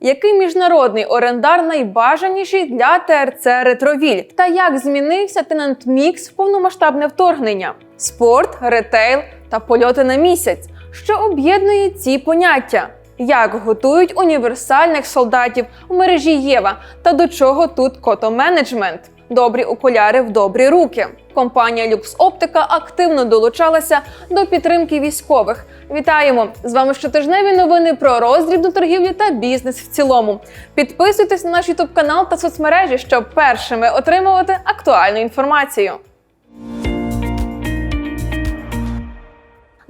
Який міжнародний орендар найбажаніший для ТРЦ Ретровіль? Та як змінився Тенант Мікс в повномасштабне вторгнення? Спорт, ретейл та польоти на місяць, що об'єднує ці поняття. Як готують універсальних солдатів в мережі Єва та до чого тут кото-менеджмент? Добрі окуляри в добрі руки. Компанія Люкс Оптика активно долучалася до підтримки військових. Вітаємо! З вами щотижневі новини про роздрібну торгівлю та бізнес в цілому. Підписуйтесь на наш ютуб канал та соцмережі, щоб першими отримувати актуальну інформацію.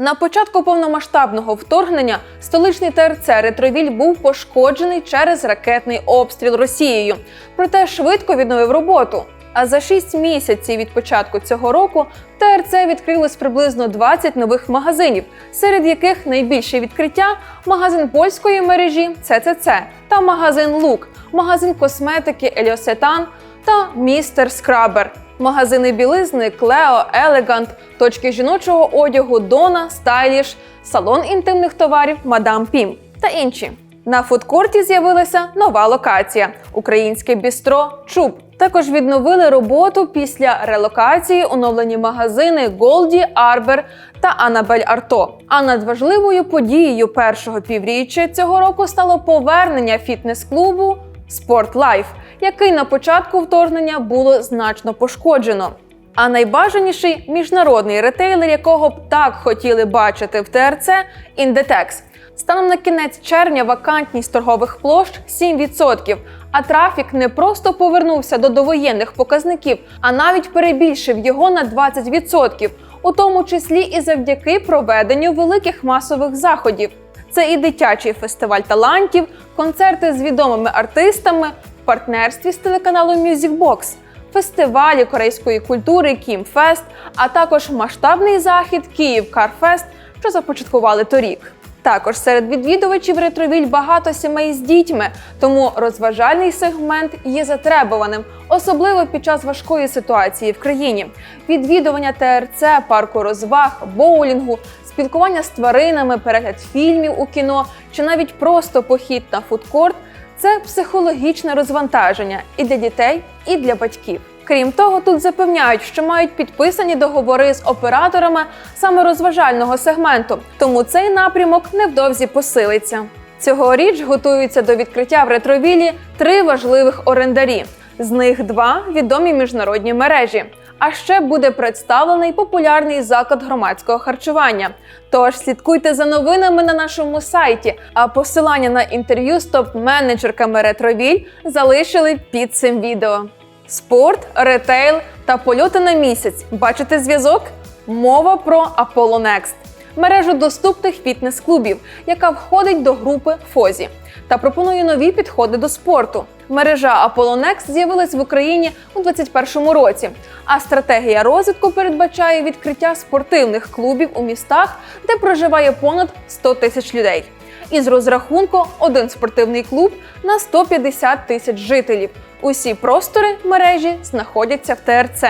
На початку повномасштабного вторгнення столичний ТРЦ Ретровіль був пошкоджений через ракетний обстріл Росією, проте швидко відновив роботу. А за 6 місяців від початку цього року в ТРЦ відкрилось приблизно 20 нових магазинів, серед яких найбільше відкриття магазин польської мережі ЦЦЦ та магазин Лук, магазин косметики Еліосетан та Містер Скрабер. Магазини білизни Клео, Елегант, точки жіночого одягу Дона, Стайліш, салон інтимних товарів Мадам Пім та інші. На фудкорті з'явилася нова локація українське бістро Чуб. Також відновили роботу після релокації оновлені магазини Голді, Арбер та Анабель Арто. А надважливою подією першого півріччя цього року стало повернення фітнес-клубу Спорт Лайф, який на початку вторгнення було значно пошкоджено. А найбажаніший міжнародний ретейлер, якого б так хотіли бачити в ТРЦ Індетекс. Станом на кінець червня вакантність торгових площ 7%, а трафік не просто повернувся до довоєнних показників, а навіть перебільшив його на 20%, у тому числі і завдяки проведенню великих масових заходів. Це і дитячий фестиваль талантів, концерти з відомими артистами в партнерстві з телеканалом Box, фестивалі корейської культури Кімфест, а також масштабний захід Київ Карфест, що започаткували торік. Також серед відвідувачів ретровіль багато сімей з дітьми, тому розважальний сегмент є затребуваним, особливо під час важкої ситуації в країні. Відвідування ТРЦ, парку розваг, боулінгу, спілкування з тваринами, перегляд фільмів у кіно чи навіть просто похід на фудкорт це психологічне розвантаження і для дітей, і для батьків. Крім того, тут запевняють, що мають підписані договори з операторами саме розважального сегменту, тому цей напрямок невдовзі посилиться. Цьогоріч готуються до відкриття в ретровілі три важливих орендарі. З них два відомі міжнародні мережі. А ще буде представлений популярний заклад громадського харчування. Тож слідкуйте за новинами на нашому сайті. А посилання на інтерв'ю з топ-менеджерками Ретровіль залишили під цим відео. Спорт, ретейл та польоти на місяць. Бачите зв'язок? Мова про Next – мережу доступних фітнес-клубів, яка входить до групи Фозі та пропонує нові підходи до спорту. Мережа Next з'явилась в Україні у 2021 році, а стратегія розвитку передбачає відкриття спортивних клубів у містах, де проживає понад 100 тисяч людей. Із розрахунку один спортивний клуб на 150 тисяч жителів. Усі простори мережі знаходяться в ТРЦ.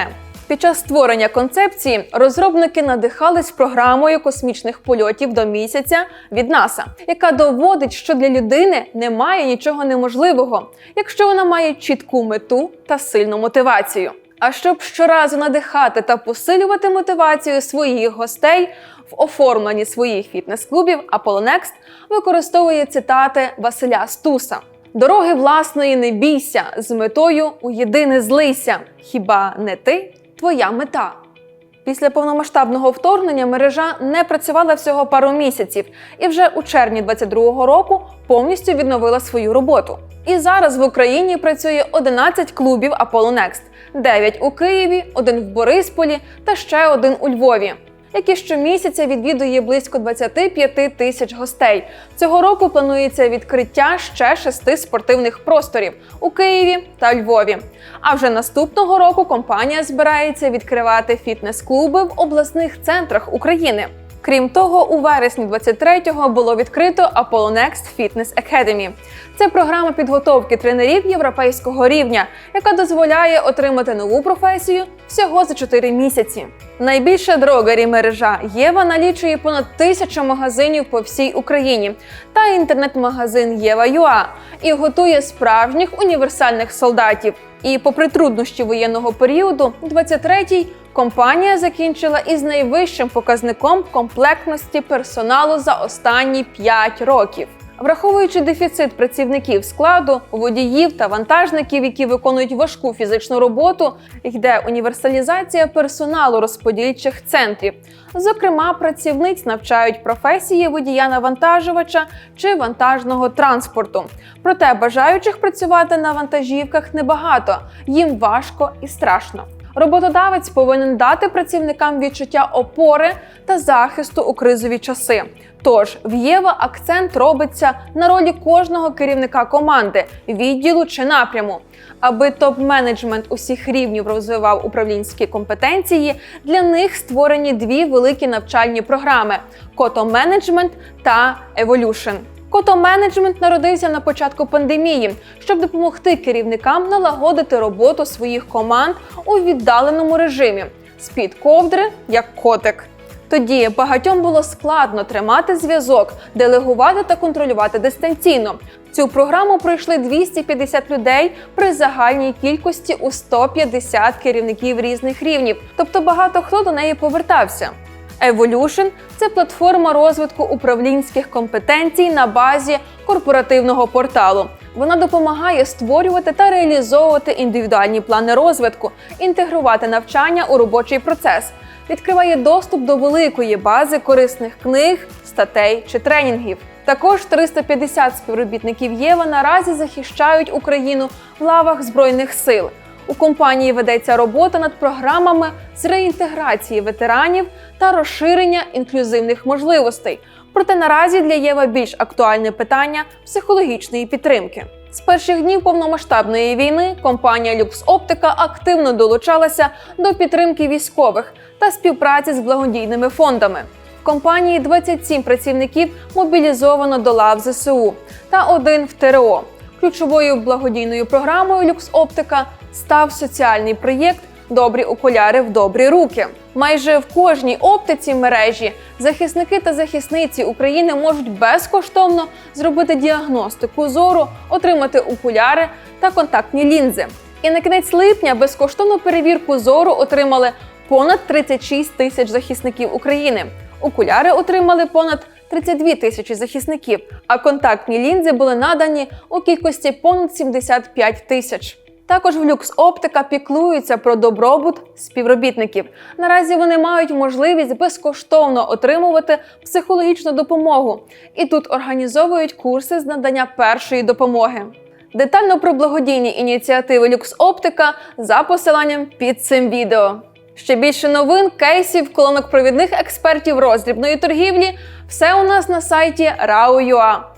Під час створення концепції розробники надихались програмою космічних польотів до місяця від НАСА, яка доводить, що для людини немає нічого неможливого, якщо вона має чітку мету та сильну мотивацію. А щоб щоразу надихати та посилювати мотивацію своїх гостей в оформленні своїх фітнес-клубів, Next використовує цитати Василя Стуса. Дороги власної не бійся з метою у єдине злися. Хіба не ти твоя мета? Після повномасштабного вторгнення мережа не працювала всього пару місяців і вже у червні 22-го року повністю відновила свою роботу. І зараз в Україні працює 11 клубів Next, 9 у Києві, один в Борисполі та ще один у Львові які щомісяця відвідує близько 25 тисяч гостей. Цього року планується відкриття ще шести спортивних просторів у Києві та Львові. А вже наступного року компанія збирається відкривати фітнес-клуби в обласних центрах України. Крім того, у вересні 23-го було відкрито Apollo Next Fitness Academy. Це програма підготовки тренерів європейського рівня, яка дозволяє отримати нову професію всього за 4 місяці. Найбільша дрогері мережа Єва налічує понад тисячу магазинів по всій Україні та інтернет-магазин Єва.ЮА і готує справжніх універсальних солдатів. І попри труднощі воєнного періоду, 23-й компанія закінчила із найвищим показником комплектності персоналу за останні 5 років. Враховуючи дефіцит працівників складу, водіїв та вантажників, які виконують важку фізичну роботу, йде універсалізація персоналу розподільчих центрів. Зокрема, працівниць навчають професії водія-навантажувача чи вантажного транспорту. Проте бажаючих працювати на вантажівках небагато, їм важко і страшно. Роботодавець повинен дати працівникам відчуття опори та захисту у кризові часи. Тож в Єва акцент робиться на ролі кожного керівника команди, відділу чи напряму. Аби топ-менеджмент усіх рівнів розвивав управлінські компетенції, для них створені дві великі навчальні програми: Кото Менеджмент та Evolution. Кото менеджмент народився на початку пандемії, щоб допомогти керівникам налагодити роботу своїх команд у віддаленому режимі з-під ковдри як котик. Тоді багатьом було складно тримати зв'язок, делегувати та контролювати дистанційно. Цю програму пройшли 250 людей при загальній кількості у 150 керівників різних рівнів, тобто багато хто до неї повертався. Evolution – це платформа розвитку управлінських компетенцій на базі корпоративного порталу. Вона допомагає створювати та реалізовувати індивідуальні плани розвитку, інтегрувати навчання у робочий процес, відкриває доступ до великої бази корисних книг, статей чи тренінгів. Також 350 співробітників Єва наразі захищають Україну в лавах збройних сил. У компанії ведеться робота над програмами з реінтеграції ветеранів та розширення інклюзивних можливостей. Проте наразі для Єва більш актуальне питання психологічної підтримки. З перших днів повномасштабної війни компанія LuxOptica активно долучалася до підтримки військових та співпраці з благодійними фондами. В компанії 27 працівників мобілізовано до лав ЗСУ та один в ТРО. Ключовою благодійною програмою LuxOptica став соціальний проєкт Добрі окуляри в добрі руки. Майже в кожній оптиці мережі захисники та захисниці України можуть безкоштовно зробити діагностику зору, отримати окуляри та контактні лінзи. І на кінець липня безкоштовну перевірку зору отримали понад 36 тисяч захисників України. Окуляри отримали понад 32 тисячі захисників, а контактні лінзи були надані у кількості понад 75 тисяч. Також в Люкс Оптика піклуються про добробут співробітників. Наразі вони мають можливість безкоштовно отримувати психологічну допомогу і тут організовують курси з надання першої допомоги. Детально про благодійні ініціативи Люкс Оптика за посиланням під цим відео. Ще більше новин, кейсів, колонок провідних експертів роздрібної торгівлі все у нас на сайті RAO.ua.